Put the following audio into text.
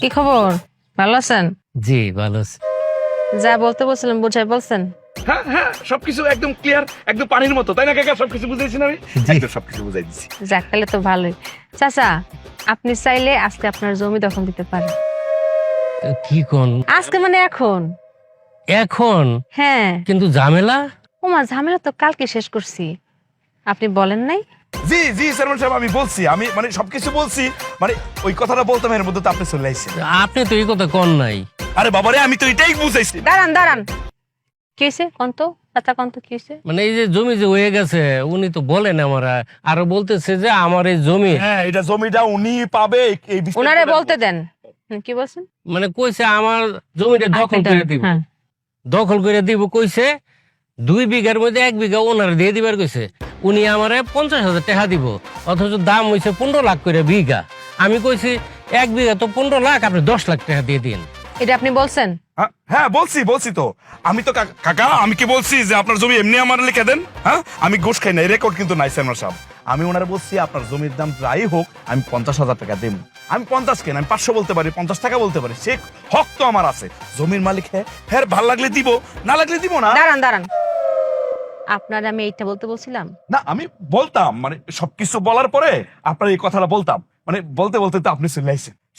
কি খবর? ভালো আছেন? জি ভালো আছি। যা বলতে বলছিলাম বুঝাই বলছেন? হ্যাঁ হ্যাঁ সবকিছু একদম ক্লিয়ার একদম পানির মতো। তাই না কাকা? সবকিছু বুঝাইছি না আমি একদম সবকিছু বুঝাই দিচ্ছি যাক তাহলে তো ভালোই। চাচা আপনি চাইলে আজকে আপনার জমি দখল দিতে পারেন। কি কোন? আজকে মানে এখন? এখন? হ্যাঁ। কিন্তু ঝামেলা? ওমা ঝামেলা তো কালকে শেষ করছি। আপনি বলেন নাই? জি জি চেয়ারম্যান সাহেব আমি বলছি আমি মানে সবকিছু বলছি মানে ওই কথাটা বলতাম এর মধ্যে তো আপনি চলে আইছেন। আপনি তো এই কথা কন নাই। আরে বাবারে আমি তো এটাই বুঝাইছি। দাঁড়ান দাঁড়ান। কি হয়েছে কন্ত? চাচা কন্ত কি হয়েছে মানে এই যে জমি যে হয়ে গেছে উনি তো বলেন আমার আরও বলতেছে যে আমার এই জমি। হ্যাঁ এটা জমিটা উনি পাবে এই বিষয়টা- ওনারে বলতে দেন। কি বলছেন? মানে কইছে আমার জমিটা দখল করে দিব। হ্যাঁ। দখল করে দিব কইছে দুই বিঘার মধ্যে এক বিঘা ওনার দিয়ে দিবার কইছে। উনি আমারে পঞ্চাশ হাজার টাকা দিব অথচ দাম হইছে পনেরো লাখ করে বিঘা। আমি কইছি এক বিঘা তো পনেরো লাখ আপনি দশ লাখ টাকা দিয়ে দিন। এটা আপনি বলছেন? হ্যাঁ, বলছি বলছি তো। আমি তো কাকা আমি কি বলছি যে আপনার জমি এমনি আমার লিখে দেন? হ্যাঁ? আমি ঘুষ খাই না রেকর্ড কিন্তু নাই চেয়ারম্যান সাহেব। আমি ওনারা বলছি আপনার জমির দাম যাই হোক আমি পঞ্চাশ হাজার টাকা দেব। আমি পঞ্চাশ কেন? আমি পাঁচশো বলতে পারি পঞ্চাশ টাকা বলতে পারি। সে হক তো আমার আছে। জমির মালিক হ্যাঁ হ্যাঁ ভালো লাগলে দিব না লাগলে দিব না? দাঁড়ান দাঁড়ান। আপনার আমি এইটা বলতে বলছিলাম? না, আমি বলতাম মানে সবকিছু বলার পরে আপনার এই কথাটা বলতাম। মানে বলতে বলতে তো আপনি চলে আইছেন।